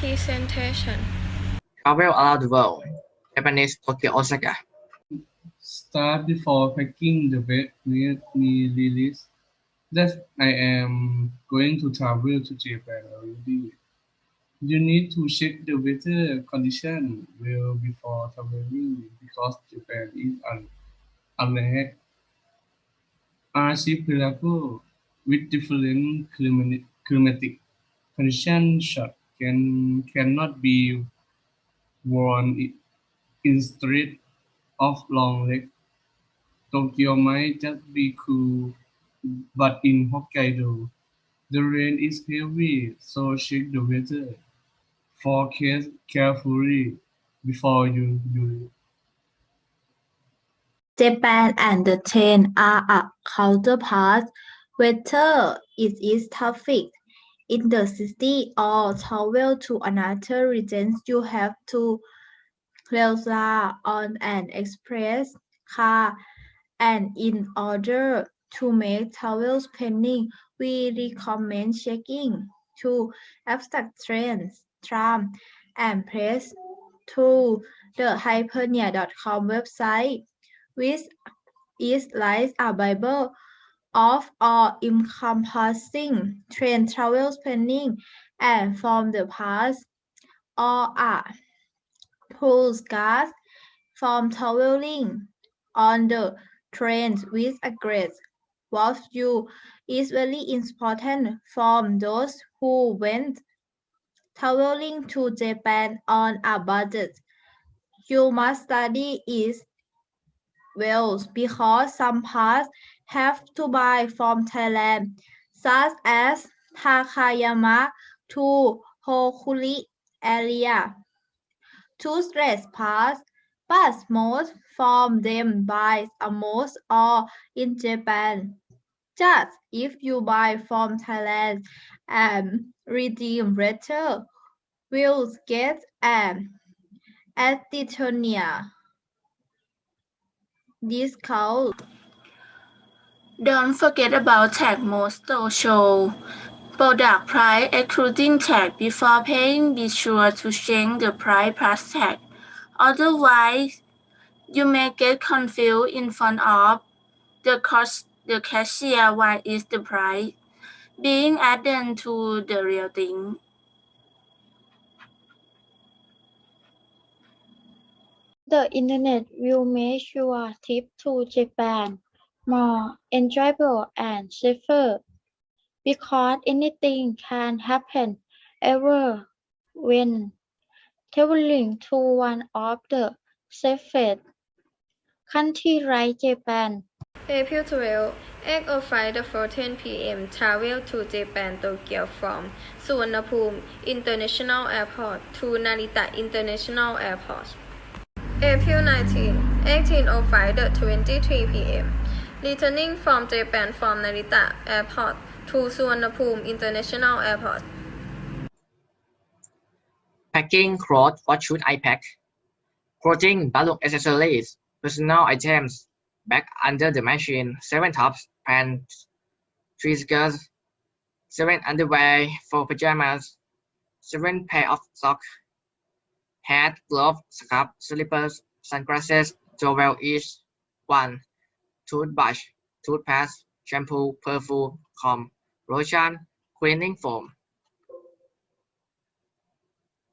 Presentation Travel around the world. Japanese Tokyo Osaka. Start before packing the bag. Let me release that I am going to travel to Japan already. You need to check the weather condition well before traveling because Japan is an unlike archipelago with different climatic, climatic conditions. Can cannot be worn i- instead of long leg. Tokyo might just be cool, but in Hokkaido, the rain is heavy, so check the weather forecast carefully before you do it. Japan and the ten are a counterpart. Weather is its traffic. In the city or travel to another region, you have to rely on an express car. And in order to make travel planning, we recommend checking to abstract trains, tram, and press through the hypernia.com website which is like a Bible of all encompassing train travel planning and from the past or a gas from traveling on the trains with a great you is very important from those who went traveling to Japan on a budget. You must study its well because some parts have to buy from Thailand, such as Takayama to Hokuri area. Two stress parts, but most from them buy almost all in Japan. Just if you buy from Thailand and redeem later, will get an additional discount. Don't forget about tag most show. Product price excluding tag before paying. Be sure to check the price plus tag. Otherwise, you may get confused in front of the cost the cashier what is the price being added to the real thing. The internet will make your trip to Japan more enjoyable and safer because anything can happen ever when traveling to one of the safest countries like Japan. April 12 8:05 to 14 p.m. Travel to Japan Tokyo from Suvarnabhumi International Airport to Narita International Airport. April 19 18:05 to 23 p.m. Returning from Japan from Narita Airport to Suvarnabhumi International Airport. Packing clothes. What should I pack? Clothing, balloon accessories, personal items, bag under the machine, seven tops, pants, three skirts, seven underwear, four pajamas, seven pair of socks, hat, glove, scarf, slippers, sunglasses, towel each one, toothbrush, toothpaste, shampoo, perfume, comb, lotion, cleaning foam.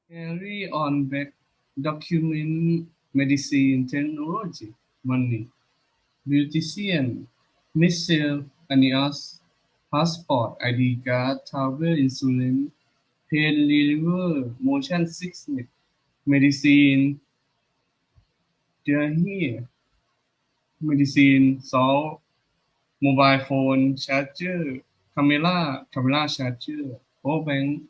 Carry on back document medicine technology money. Beautician missile anias passport ID card travel insurance pain reliever motion sickness medicine here medicine salt mobile phone charger camera camera charger power bank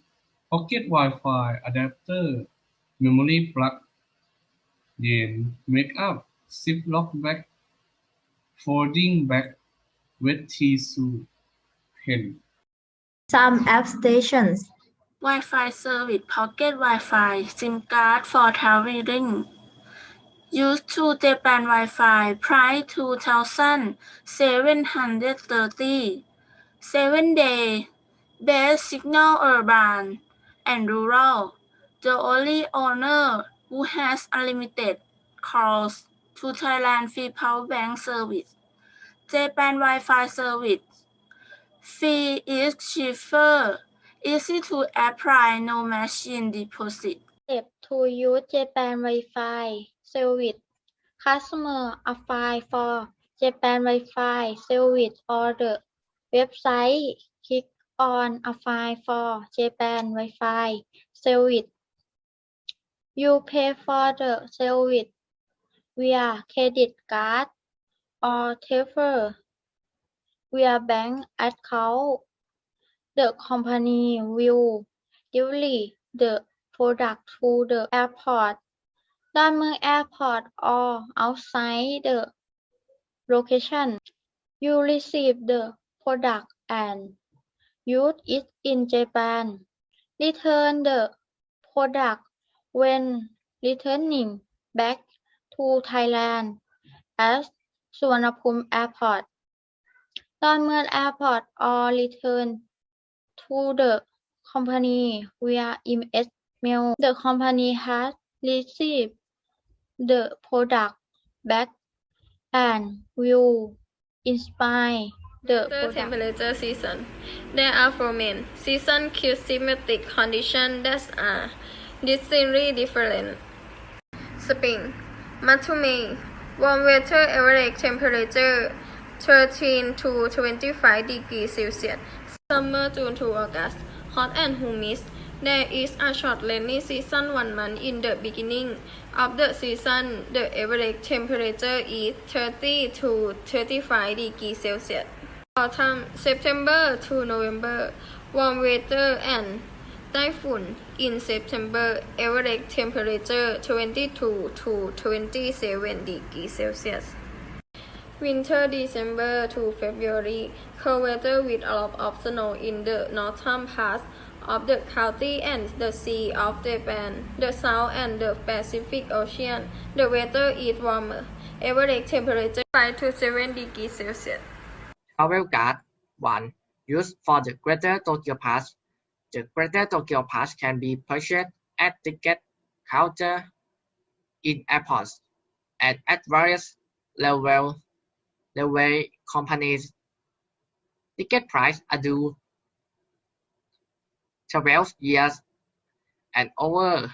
pocket Wi-Fi adapter memory plug yen makeup zip lock bag folding bag wet tissue pen Some app stations Wi-Fi service pocket Wi-Fi SIM card for traveling. used to Japan Wi-Fi price 2,730. 7 day best signal urban and rural. the only owner who has unlimited calls to Thailand free power bank service. Japan Wi-Fi service. Fee is cheaper, easy to apply, no machine deposit. Step to use Japan Wi-Fi service. Customer apply for Japan Wi-Fi service or the website. Click on apply for Japan Wi-Fi service. You pay for the service via credit card or transfer via bank account. The company will deliver the product to the airport, Daemun Airport or outside the location. You receive the product and use it in Japan. Return the product when returning back to Thailand at Suvarnabhumi Airport. Don Airport or return to the company via email. The company has received the product back and will inspect the temperature season. There are four main season climatic conditions that are uh, distinctly different. Spring, March to May, warm weather average temperature 13 to 25 degrees Celsius. Summer, June to August, hot and humid. There is a short rainy season one month in the beginning of the season. The average temperature is 30 to 35 degrees Celsius. Autumn, September to November, warm weather and typhoon. In September, average temperature 22 to 27 degrees Celsius. Winter, December to February, cold weather with a lot of snow in the northern parts of the county and the Sea of Japan, the South and the Pacific Ocean. The weather is warmer. Average temperature 5 to 7 degrees Celsius. Travel Card 1. Used for the Greater Tokyo Pass. The Greater Tokyo Pass can be purchased at ticket counter in airports and at various level way companies. Ticket price are due 12 years and over.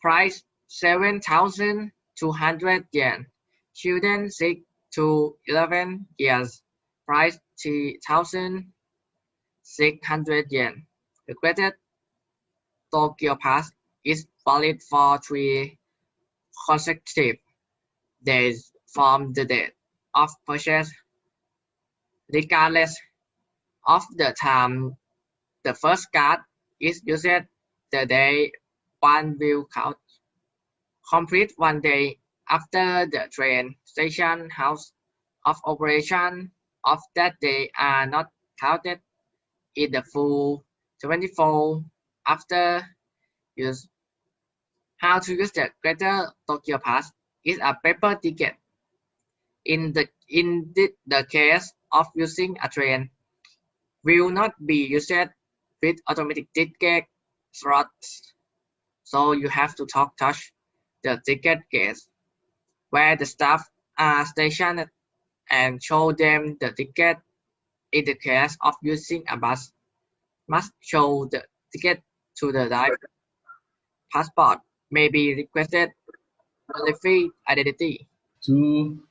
Price 7,200 yen. Children 6 to 11 years. Price 3,600 yen. The Greater Tokyo Pass is valid for three consecutive days from the date of purchase, regardless of the time the first card is used. The day one will count. Complete one day after the train station hours of operation of that day are not counted in the full 24 after use. How to use the Greater Tokyo Pass is a paper ticket. In the in the, the case of using a train, will not be used with automatic ticket slots. So you have to talk touch the ticket gate where the staff are stationed and show them the ticket. In the case of using a bus, must show the ticket to the driver. Passport may be requested verify identity. Two.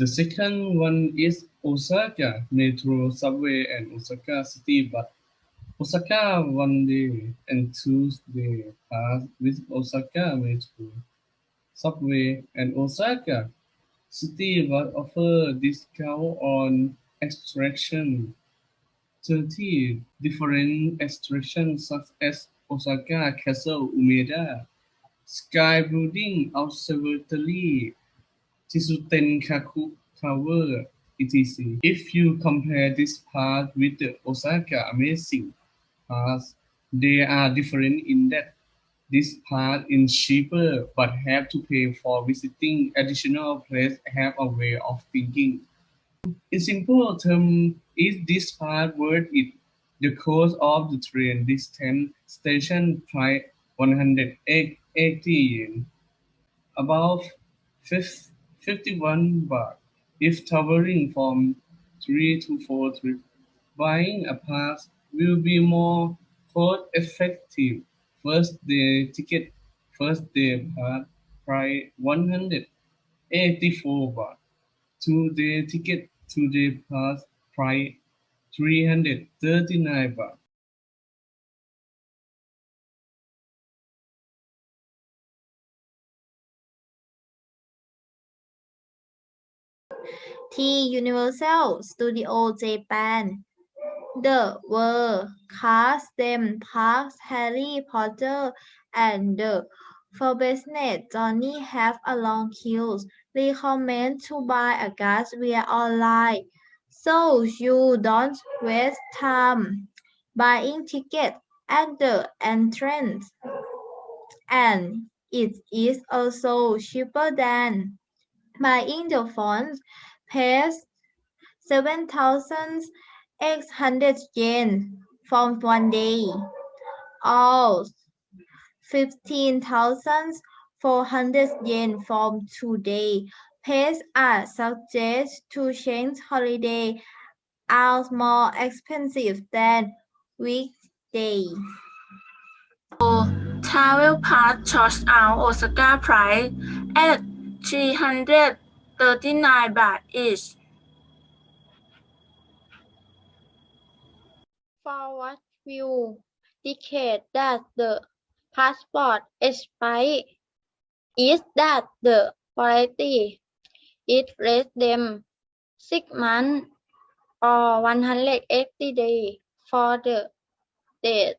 The second one is Osaka Metro Subway and Osaka City Bus. Osaka one day and Tuesday pass with Osaka Metro Subway and Osaka City Bus offer discount on extraction 30 different attractions such as Osaka Castle Umeda, Sky Building Observatory, Chisutenkaku Tower, etc. If you compare this part with the Osaka Amazing Pass, they are different in that this part is cheaper but have to pay for visiting additional place have a way of thinking. In simple terms, is this part worth it? The cost of the train distance station price 180 yen, about fif- 51 baht. If traveling from 3 to 4 trips, buying a pass will be more cost effective. First day ticket, first day pass price 184 baht. Two day ticket, two day pass price 339 baht. T Universal Studio Japan The World Cast Them Parks Harry Potter and the Forbidden Journey have a long queues. Recommend to buy a gas via online so you don't waste time buying ticket at the entrance. And it is also cheaper than buying the phones pays 7,800 yen from one day, or 15,400 yen from two day. Pays are subject to change holiday are more expensive than weekday. Travel Pass charge out Osaka price at 339 baht each. What will indicate that the passport expired is that the validity is less than six months or 180 days for the date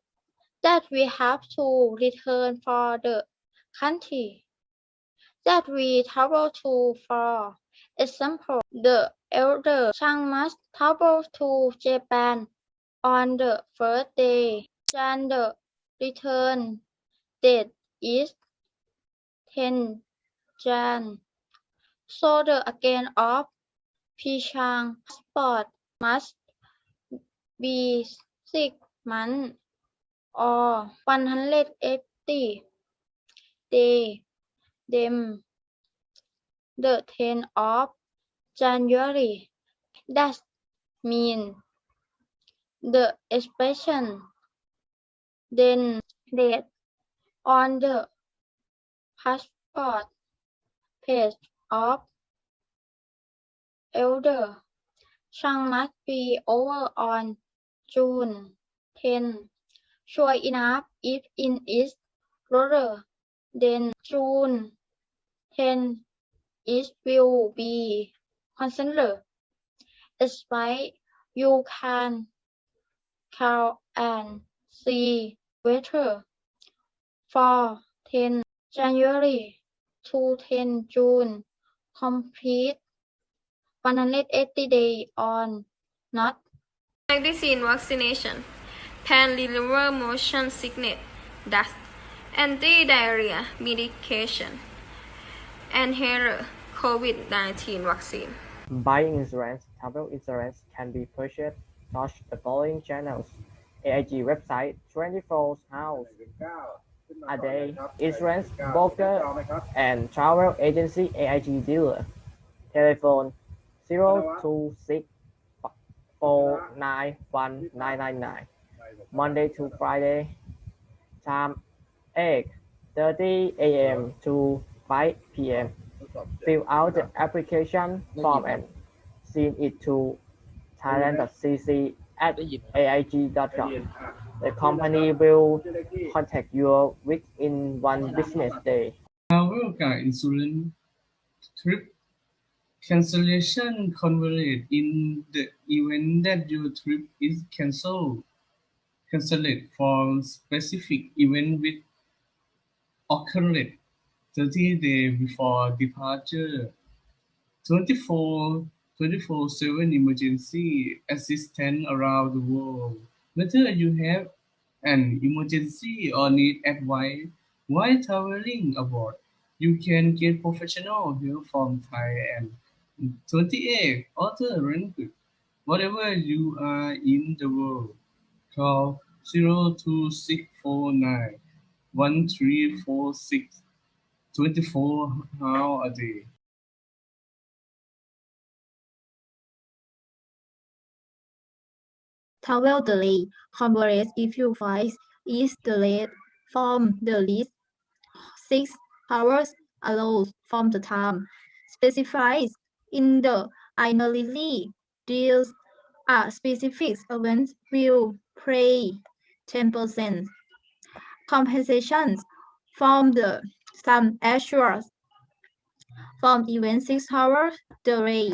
that we have to return for the country that we travel to. For example, the elder son must travel to Japan on the first day, then the return date is 10 Jan. So the again of Pichang passport must be six months or 180 days. Then the 10th of January. That means the expression then date on the passport page of elder son must be over on June 10. Sure enough, if in is lower than June 10, it will be considered expired. You can count and see whether for 10 January to 10 June complete 180 days on not. Vaccine vaccination, pan liver motion sickness, dust, anti-diarrhea medication, inhaler, COVID-19 vaccine. Buying insurance, travel insurance can be purchased through the following channels. AIG website 24 hours a day, insurance broker and travel agency AIG dealer. Telephone 026 491 Monday to Friday. Time 8:30 a.m. to 5 p.m. Fill out the application form and send it to thailand.cc at aig.com. The company will contact you within one business day. Guide insurance trip cancellation converted in the event that your trip is cancelled. Cancelled for specific event with occurred 30 days before departure. 24 24/7 emergency assistance around the world. Whether you have an emergency or need advice while traveling abroad, you can get professional help from Thai and 28 other languages. Whatever you are in the world, Call 02649 1346 24 hours a day. Travel delay coverage if you find is delayed from the list six hours allowed from the time specified in the itinerary. Deals a specific event will pay 10% compensations from the sum assured from event six hours delay.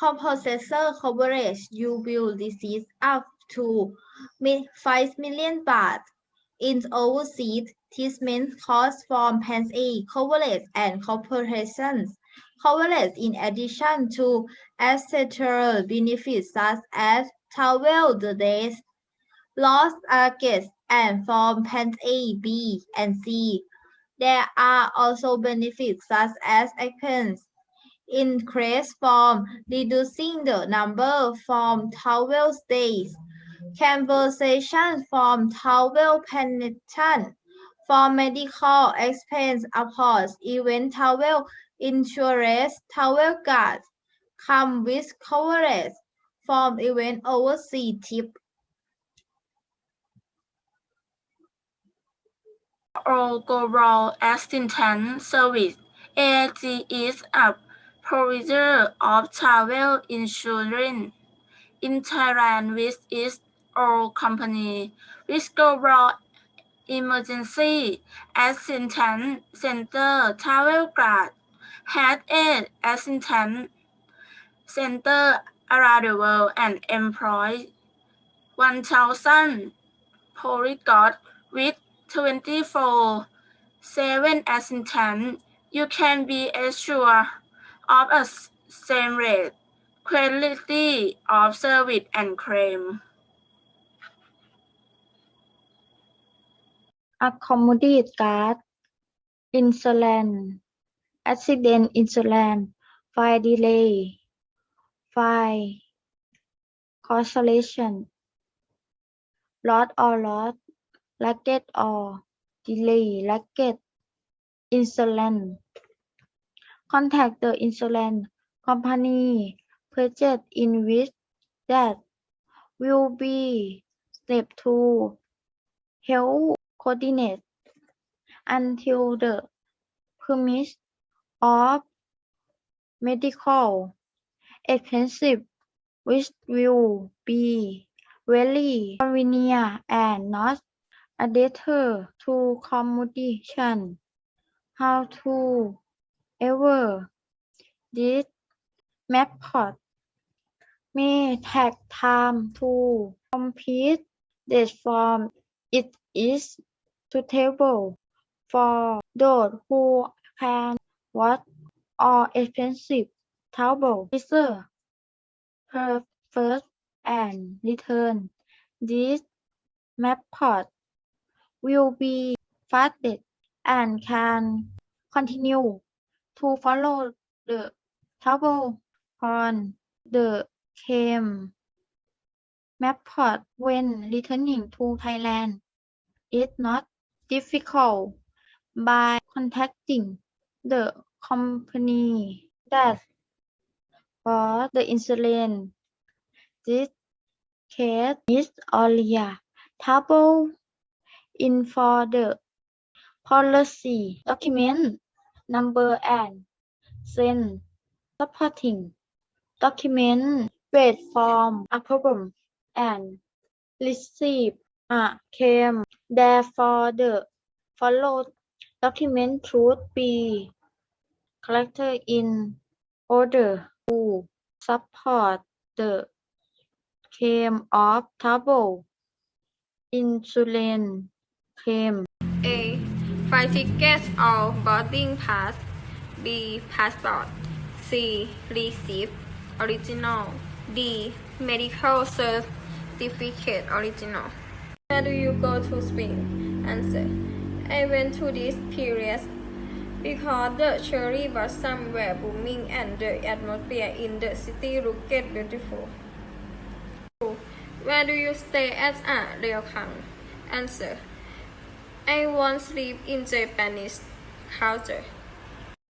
Compensator coverage you will receive up to 5 million baht in overseas treatment costs from Plan A coverage and corporations coverage in addition to etc. benefits such as travel delays, lost luggage, and from Plan A, B, and C. There are also benefits such as expense increase from reducing the number from travel days, conversation from travel penetration, for medical expense upon event travel insurance travel guard come with coverage from event overseas tip. Overall Assistance Service. AG is a provider of travel insurance in Thailand with its own company, Overall Emergency Assistance Center Travel Guard has eight assistance center around the world and employs 1,000 polyglots with 24 7 as in 10, You can be assured of a same rate, quality of service and claim. accommodate guard insurance accident insurance fire delay fire cancellation lot or loss luggage or delay luggage insurance contact the insurance company purchase in which that will be step to help coordinate until the premise of medical expensive which will be very convenient and not a deter to accommodation. How to ever this method may take time to complete this form it is suitable for those who can what or expensive table reserve per first and return. This method will be fastest and can continue to follow the travel on the same method when returning to Thailand It's not difficult by contacting the company that for the insurance. This case is Aulia Travel in for the policy document number and send supporting document wait form approval and receive a claim. Therefore, the followed document should be collected in order to support the claim of travel insurance a. Flight tickets or boarding pass. B. Passport. C. Receipt. Original. D. Medical certificate. Original. Where do you go to Spain? Answer. I went to this period because the cherry was were booming and the atmosphere in the city looked beautiful. Where do you stay at a Ryokan? Answer. I want sleep in Japanese. Culture